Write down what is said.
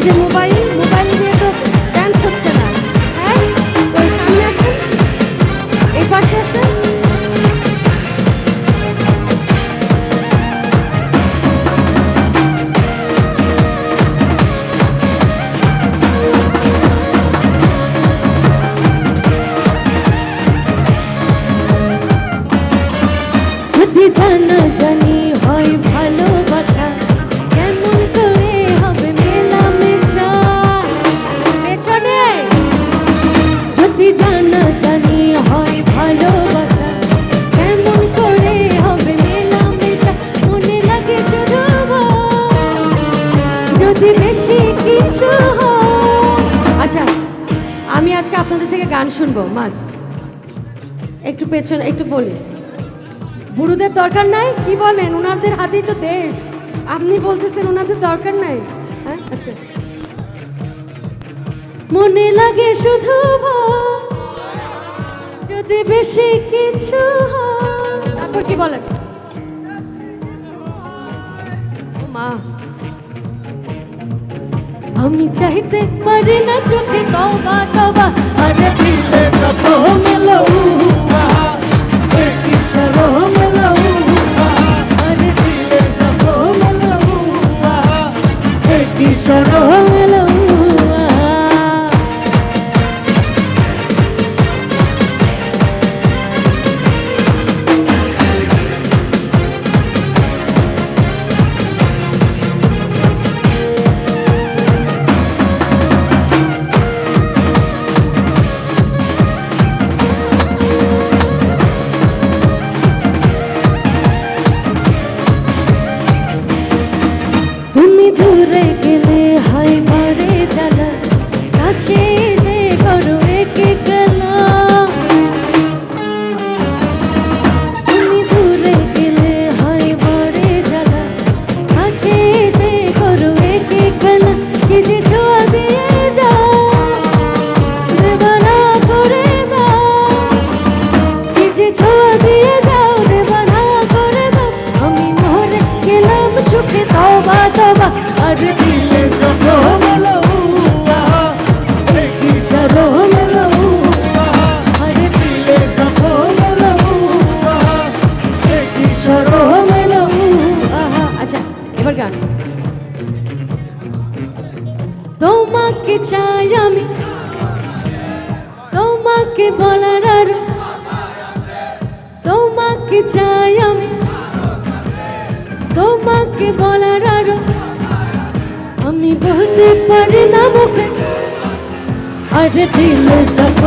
এই যে mobile mobile দিয়ে তো ডান্স হচ্ছে না। হ্যাঁ ওই সামনে আসেন, এই পাশে আসেন। জানা যদি বেশি কিছু আচ্ছা আমি আজকে আপনাদের থেকে গান শুনব মাস্ট একটু পেছনে, একটু বলি। বুড়োদের দরকার নাই? কি বলেন? ওনাদের হাতেই তো দেশ। আপনি বলতেছেন ওনাদের দরকার নাই? হ্যাঁ আচ্ছা। মনে লাগে শুধু যদি বেশি কিছু তারপর কি বলেন? মা। আমি চাইতে পারি না চোখে তবা তবা আরে দিলে সব মেলো কিশোরো তোমাকে চাই আমি। তোমাকে বলার আর তোমাকে চাই আমি। তোমাকে বলার আর আমি বলতে পারি না মুখে। আর দিল সব